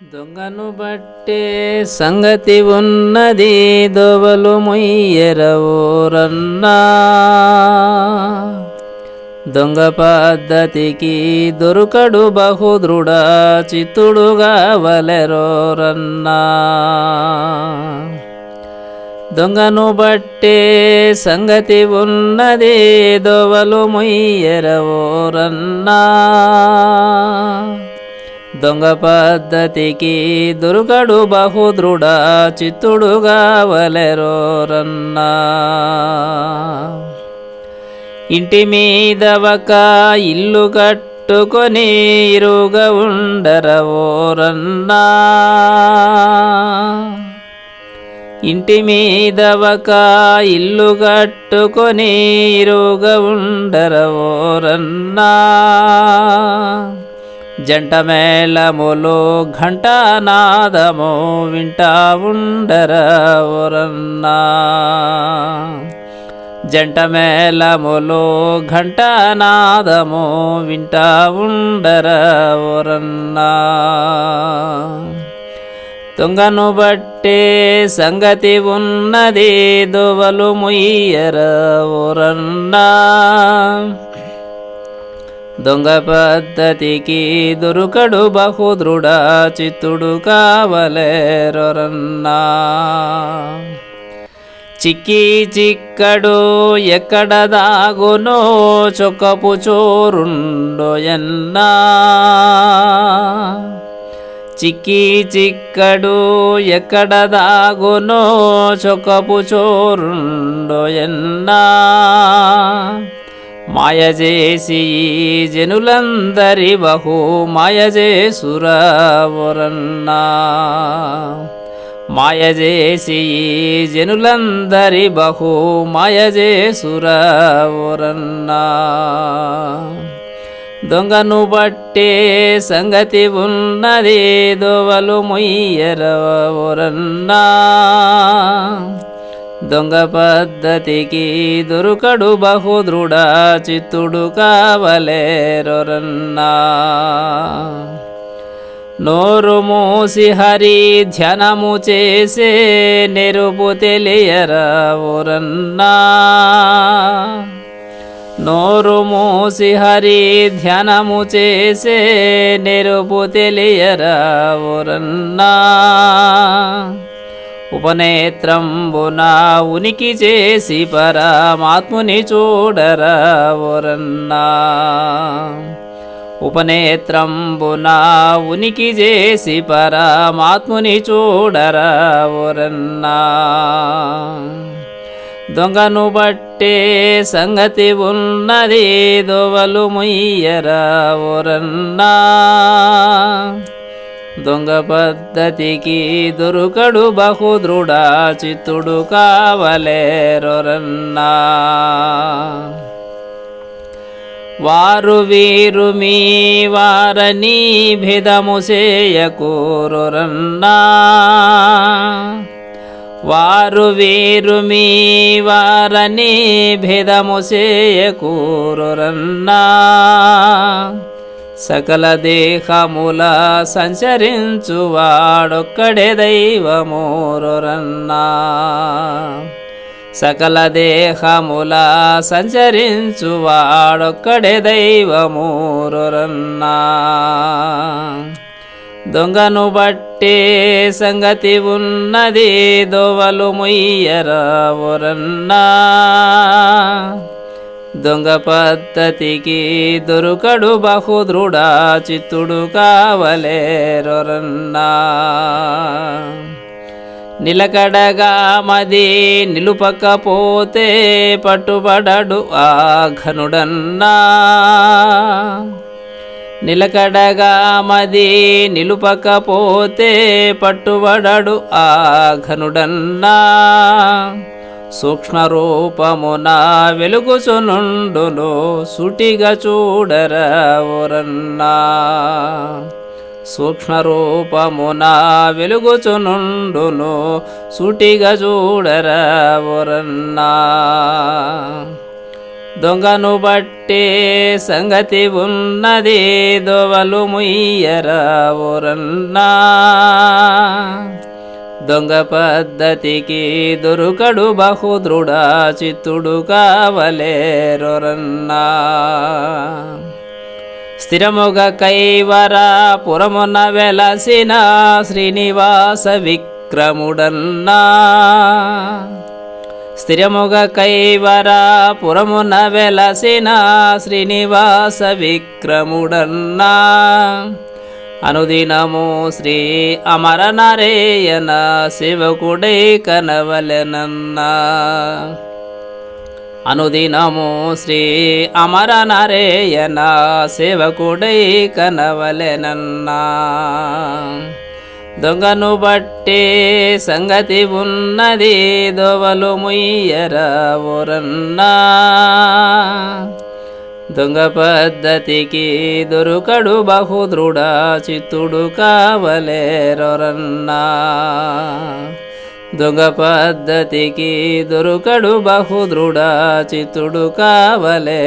దొంగను బట్టే సంగతి ఉన్నది దొవలు మొయ్యరవోరన్నా దొంగ పద్ధతికి దొరుకడు బహుదృఢ చిత్తుడుగా వలెరోరన్నా దొంగను బట్టే సంగతి ఉన్నది దొవలు మొయ్యరవోరన్నా దొంగ పద్ధతికి దుర్గడు బహుదృఢ చిత్తుడుగా వలెరోరన్నా. ఇంటి మీద ఒక ఇల్లు కట్టుకొని ఇరుగా ఉండరవోరన్నా ఇంటి మీద ఒక ఇల్లు కట్టుకొని ఇరుగా ఉండరవోరన్నా జంట మేళములు ఘంటానాదము వింటా ఉండరవరన్నా జంట మేళములు ఘంటానాదము వింటా ఉండరవరన్నా తుంగను బట్టే సంగతి ఉన్నది దోవలు ముయ్యరవరన్నా దొంగ పద్ధతికి దొరుకడు బహుదృఢ చిత్తుడు కావలేరొరన్నా. చిక్కి చిక్కడు ఎక్కడ దాగునో చొక్కపు చోరుండోయన్నా చిక్కి చిక్కడు ఎక్కడ దాగునో చొక్కపు చోరుండో ఎన్నా మాయ చేసి జనులందరి బహు మాయ చేసురవరన్నా మాయ చేసి జనులందరి బహు మాయ చేసురవరన్నా దొంగను బట్టే సంగతి ఉన్నది దోవలు మొయ్యరవరన్నా దొంగ పద్ధతికి దొరుకడు బహుదృఢ చిత్తుడు కావలేరొరన్నా. నోరు మూసి హరి ధ్యానము చేసే నెరుపు తెలియరవురన్నా. నోరు మూసి హరి ధ్యానము చేసే నెరుపు తెలియరవురన్నా. ఉపనేత్రంబున ఉనికి చేసి పరమాత్ముని చూడరవరన్నా ఉపనేత్రంబున ఉనికి చేసి పరమాత్ముని చూడరవరన్నా దొంగను బట్టే సంగతి ఉన్నది దోవలు ముయ్యరవరన్నా దొంగ పద్ధతికి దొరుకడు బహుదృఢ చిత్తుడు కావలేరొరన్నా వారు వీరు మీ వారని భేదము చేయకూరన్నా వారు వీరు మీ వారని భేదము చేయకూరన్నా సకల దేహముల సంచరించువాడొక్కడే దైవమూరన్నా సకల దేహముల సంచరించువాడొక్కడే దైవమూరన్నా దొంగను బట్టే సంగతి ఉన్నది దోవలు ముయ్యరవరన్నా దొంగ పద్ధతికి దొరుకడు బహుదృడా చిత్తుడు కావలేరొరన్నా నిలకడగా మది నిలుపకపోతే పట్టుబడడు ఆ ఘనుడన్నా. నిలకడగా మది నిలుపకపోతే పట్టుబడడు ఆ ఘనుడన్నా. సూక్ష్మరూపమున వెలుగుచునుండును సుటిగా చూడరవరన్నా సూక్ష్మరూపమున వెలుగుచునుండును సుటిగా చూడరవరన్నా దొంగను బట్టే సంగతి ఉన్నది దోవలు ముయ్యరా ఊరన్నా దొంగ పద్ధతికి దొరుకడు బహుదృఢ చిత్తుడు కావలేరొరన్నా స్థిరముగ కైవర పురమున వెలసిన శ్రీనివాస విక్రముడన్నా. స్థిరముగ కైవర పురమున వెలసిన శ్రీనివాస విక్రముడన్నా. అనుదినము శ్రీ అమర నరేయన శివకుడై కనవలెనన్న. అనుదినము శ్రీ అమర నరేయన శివకుడై కనవలెనన్నా. దొంగను బట్టే సంగతి ఉన్నది దోవలు ముయ్యరా ఊరన్నా. దొంగ పద్ధతికి దొరుకడు బహుదృఢ చిత్తుడు కావలేరొరన్నా. దొంగ పద్ధతికి దొరుకడు బహుదృఢ చిత్తుడు కావలేరొరన్నా.